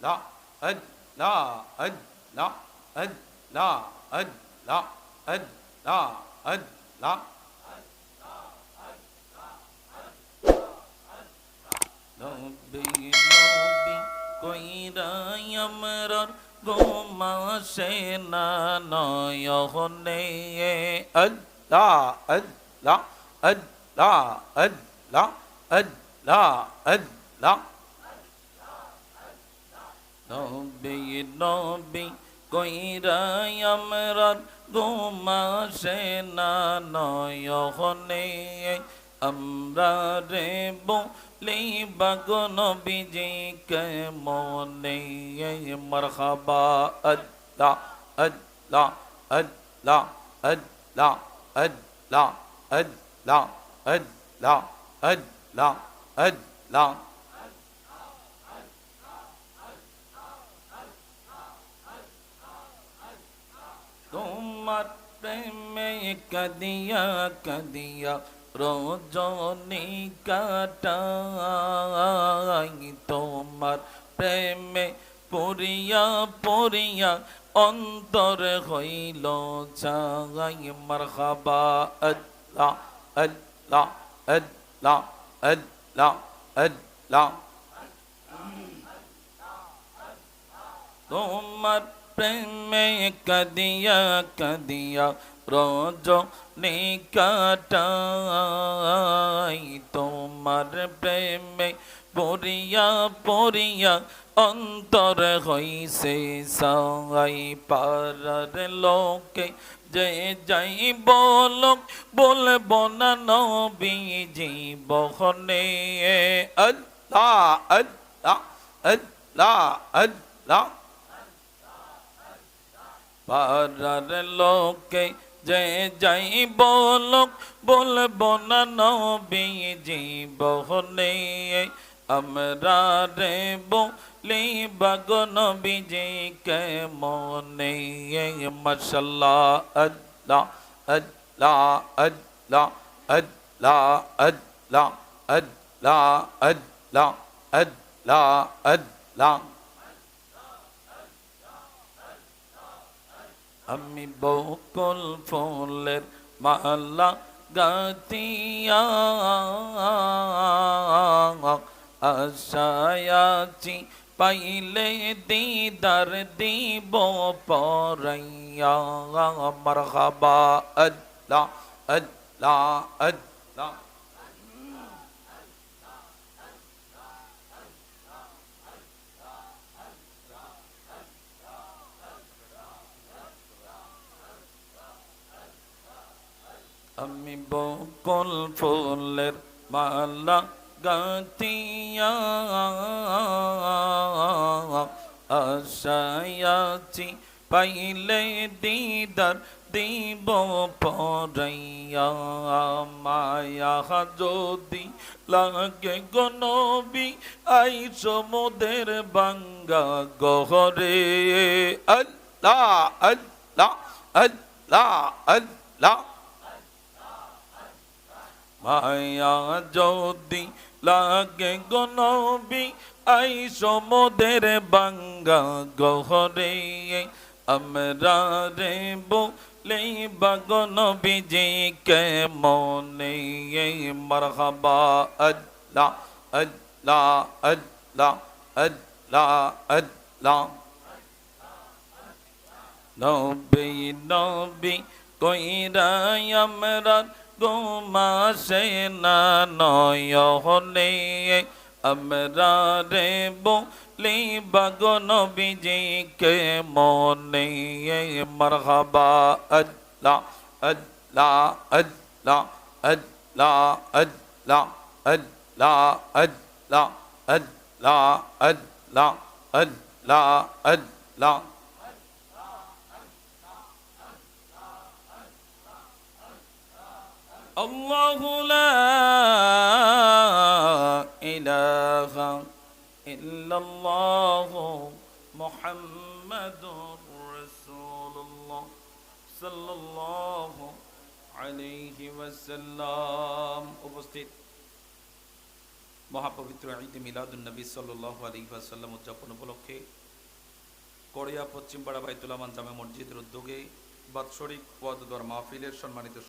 لا أد لا أد لا أد لا أد لا أد لا أد لا কইরায়ামরার গোমা সেনা নয়হনে আল্লাহ আল্লাহ আল্লাহ আল্লাহ আল্লাহ আল্লাহ তবে রবি কইরাই আমরা ঘুমাসে না নয়নে আমরা রে বলি বাগন বিজি কে মনে মরহাবা আল্লাহ আল্লাহ আল্লাহ আল্লাহ আল্লাহ আল্লাহ আল্লাহ আল্লাহ আল্লাহ। তোমার প্রেমে কাদিয়া কাদিয়া রজনী কাটাই তোমার প্রেমে পড়িয়া পড়িয়া অন্তর হইল চাই মারহাবা আল্লাহ আল্লাহ আল্লাহ আল্লাহ আল্লাহ। তোমার প্রেমে কাদিয়া কাদিয়া রজ নিকাটাই তোমার প্রেমে পড়িয়া পড়িয়া অন্তর হইছে সাই পারার লোকে যে যাই বলক বলব না জীব বহনে আল্লাহ আল্লাহ আল্লাহ আল্লাহ পারার লোকে যে যাই বলক, বলব না নবী জীবনে আমরা রে বলি বাগন বিজি কে মনে। মশাল্লাহ, আল্লাহ আল্লাহ আল্লাহ আল্লাহ আল্লাহ আল্লাহ আল্লাহ আল্লাহ আল্লাহ। আমি বকুল ফুলের মালা গাতিয়া আশায়াচি পাইলে দিদার দিব পরাইয়া। মারহাবা আল্লাহ আল্লাহ আল্লাহ। আমি বকুল ফুলের মালা গাতিয়া আশায়াচি পাইলে দিদার দিব পরাইয়া। মায়া যদি লাগে গনবি আই সমুদের বাঙ্গা গহরে। আল্লাহ আল্লাহ আল্লাহ আল্লাহ। মায়া যদি লাগে গনবি আই সমদের বাঙ্গা গহরে। আমরা রে বলে বাগন বিজি কে মনে। মরহবা, আল্লাহ আল্লাহ আল্লাহ আল্লাহ আল্লাহ। নবী নবী, কইরা আমরা তোমাসে না নয়হলে আমরা রে বলি বাগন বিজিকে মনে মারহাবা আল্লাহ আল্লাহ আল্লাহ আল্লাহ আল্লাহ আল্লাহ আল্লাহ আল্লাহ আল্লাহ আল্লাহ আল্লাহ الله لا إله إلا الله محمد رسول الله صلى الله عليه وسلم উপস্থিত মহাপবিত্র ঈদ মিলাদুন নবী সাল্লাল্লাহু আলাইহি ওয়াসাল্লাম উদযাপন উপলক্ষে কোরিয়া পশ্চিমপাড়া বাইতুল আমান জামে মসজিদের উদ্যোগে বাৎসরিক ওয়াদুদার মাহফিলের সম্মানিত